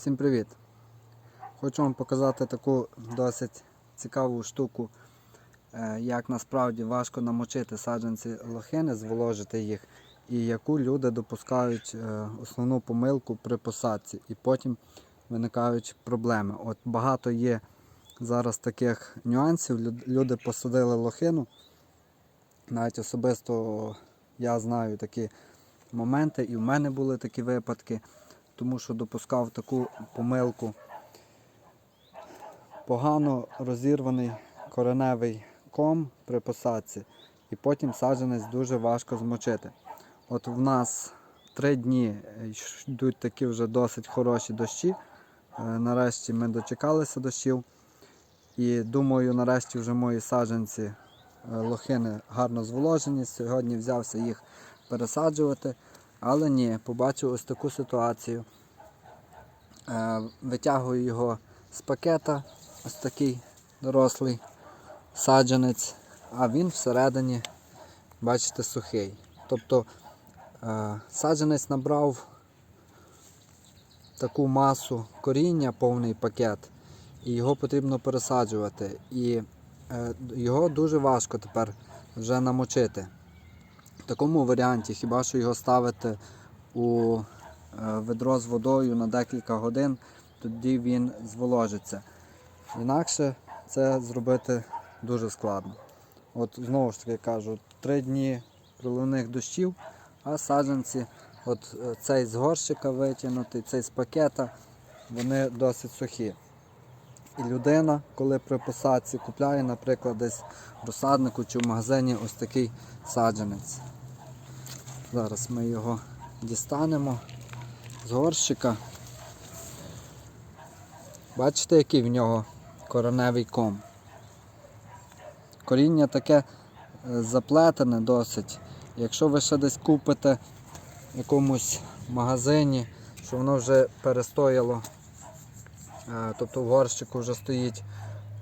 Всім привіт! Хочу вам показати таку досить цікаву штуку, е, як насправді важко намочити саджанці лохини, зволожити їх, і яку люди допускають е, основну помилку при посадці, і потім виникають проблеми. От багато є зараз таких нюансів. Люди посадили лохину. Навіть особисто я знаю такі моменти, і в мене були такі випадки тому що допускав таку помилку. Погано розірваний кореневий ком при посадці, і потім саджанець дуже важко змочити. От в нас три дні йдуть такі вже досить хороші дощі. Е, Нарешті ми дочекалися дощів. І думаю, нарешті вже мої саджанці е, лохини гарно зволожені. Сьогодні взявся їх пересаджувати. Але ні, побачив ось таку ситуацію. Е, Витягую його з пакета, ось такий дорослий саджанець, а він всередині, бачите, сухий. Тобто е, саджанець набрав таку масу коріння, повний пакет, і його потрібно пересаджувати. І е, його дуже важко тепер вже намочити. Такому варіанті, хіба що його ставити у е, ведро з водою на декілька годин, тоді він зволожиться. Інакше це зробити дуже складно. От знову ж таки кажу, три дні проливних дощів, а саджанці, от е, цей з горщика витягнутий, цей з пакета, вони досить сухі. І людина, коли при посадці купляє, наприклад, десь в розсаднику чи в магазині ось такий саджанець. Зараз ми його дістанемо з горщика. Бачите, який в нього кореневий ком. Коріння таке е, заплетене досить. Якщо ви ще десь купите в якомусь магазині, що воно вже перестояло, е, тобто в горщику вже стоїть,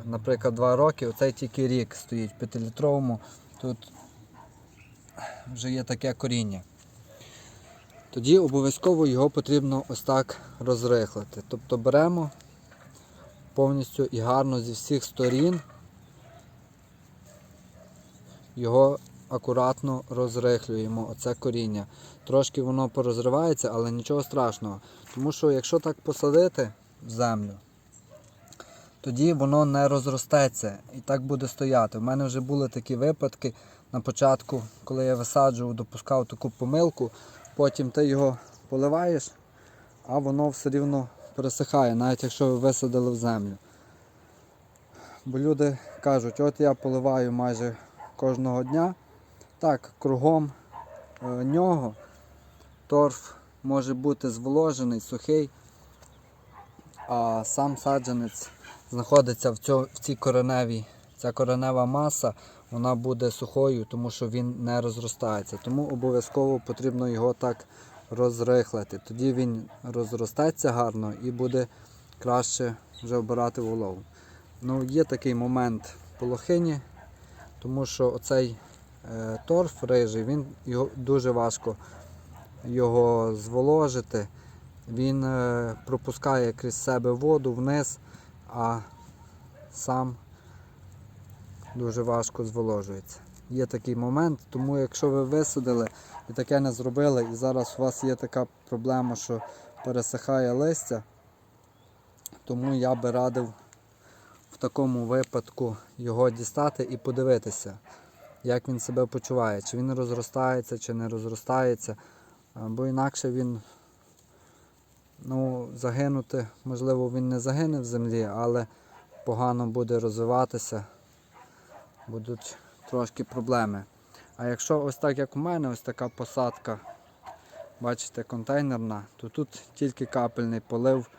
наприклад, 2 роки, оцей тільки рік стоїть в 5-літровому, тут вже є таке коріння. Тоді обов'язково його потрібно ось так розрихлити. Тобто беремо повністю і гарно зі всіх сторін його акуратно розрихлюємо, оце коріння. Трошки воно порозривається, але нічого страшного. Тому що якщо так посадити в землю, тоді воно не розростеться і так буде стояти. У мене вже були такі випадки на початку, коли я висаджував, допускав таку помилку, потім ти його поливаєш, а воно все рівно пересихає, навіть якщо ви висадили в землю. Бо люди кажуть, от я поливаю майже кожного дня. Так, кругом е, нього торф може бути зволожений, сухий, а сам саджанець знаходиться в, цій кореневій. Ця коренева маса вона буде сухою, тому що він не розростається. Тому обов'язково потрібно його так розрихлити. Тоді він розростеться гарно і буде краще вже обирати вологу. Ну, є такий момент по лохині, тому що оцей е, торф рижий, він його дуже важко його зволожити. Він е, пропускає крізь себе воду вниз, а сам дуже важко зволожується. Є такий момент, тому якщо ви висадили і таке не зробили, і зараз у вас є така проблема, що пересихає листя, тому я би радив в такому випадку його дістати і подивитися, як він себе почуває, чи він розростається, чи не розростається, бо інакше він ну, загинути, можливо, він не загине в землі, але погано буде розвиватися, будуть трошки проблеми. А якщо ось так, як у мене, ось така посадка, бачите, контейнерна, то тут тільки капельний полив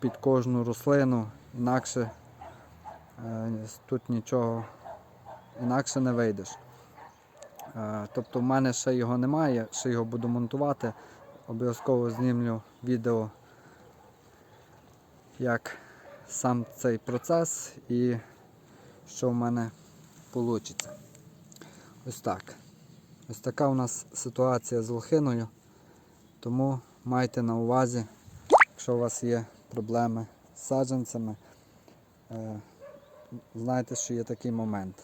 під кожну рослину, інакше е, тут нічого інакше не вийдеш. Е, Тобто в мене ще його немає, ще його буду монтувати. Обов'язково знімлю відео, як сам цей процес і що в мене вийде. Ось так. Ось така у нас ситуація з лохиною. Тому майте на увазі, якщо у вас є проблеми з саджанцями, е, знайте, що є такий момент.